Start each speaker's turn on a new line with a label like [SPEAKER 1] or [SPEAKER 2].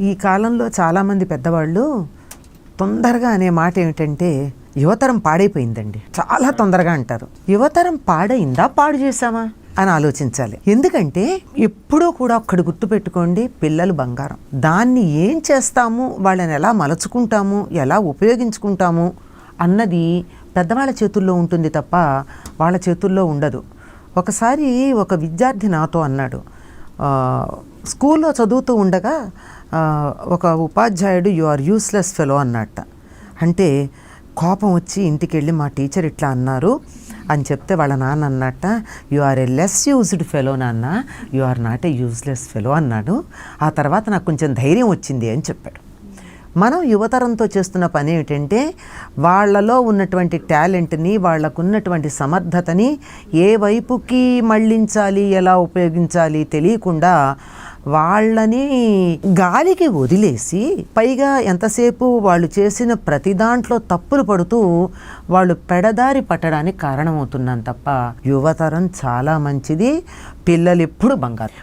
[SPEAKER 1] ఈ కాలంలో చాలామంది పెద్దవాళ్ళు తొందరగా అనే మాట ఏమిటంటే యువతరం పాడైపోయిందండి. చాలా తొందరగా అంటారు. యువతరం పాడైందా? పాడు చేశామా? అని ఆలోచించాలి. ఎందుకంటే ఎప్పుడూ కూడా ఒక్కడు గుర్తుపెట్టుకోండి పిల్లలు బంగారం. దాన్ని ఏం చేస్తాము? వాళ్ళని ఎలా మలచుకుంటాము? ఎలా ఉపయోగించుకుంటాము? అన్నది పెద్దవాళ్ళ చేతుల్లో ఉంటుంది తప్ప వాళ్ళ చేతుల్లో ఉండదు. ఒకసారి ఒక విద్యార్థి నాతో అన్నాడు స్కూల్లో చదువుతూ ఉండగా ఒక ఉపాధ్యాయుడు యు ఆర్ యూస్లెస్ ఫెలో అన్నట్ట. అంటే కోపం వచ్చి ఇంటికి వెళ్ళి మా టీచర్ ఇట్లా అన్నారు అని చెప్తే వాళ్ళ నాన్న అన్నట్ట you are a less used fellow నాన్న. You are not a useless fellow అన్నాడు. ఆ తర్వాత నాకు కొంచెం ధైర్యం వచ్చింది అని చెప్పాడు. మనం యువతరంతో చేస్తున్న పని ఏమిటంటే వాళ్ళలో ఉన్నటువంటి టాలెంట్ని వాళ్ళకున్నటువంటి సమర్థతని ఏ వైపుకి మళ్ళించాలి ఎలా ఉపయోగించాలి తెలియకుండా వాళ్ళని గాలికి వదిలేసి పైగా ఎంతసేపు వాళ్ళు చేసిన ప్రతి దాంట్లో తప్పులు పడుతూ వాళ్ళు పెడదారి పట్టడానికి కారణమవుతున్నాను తప్ప యువతరం చాలా మంచిది పిల్లలు ఎప్పుడు బంగారు.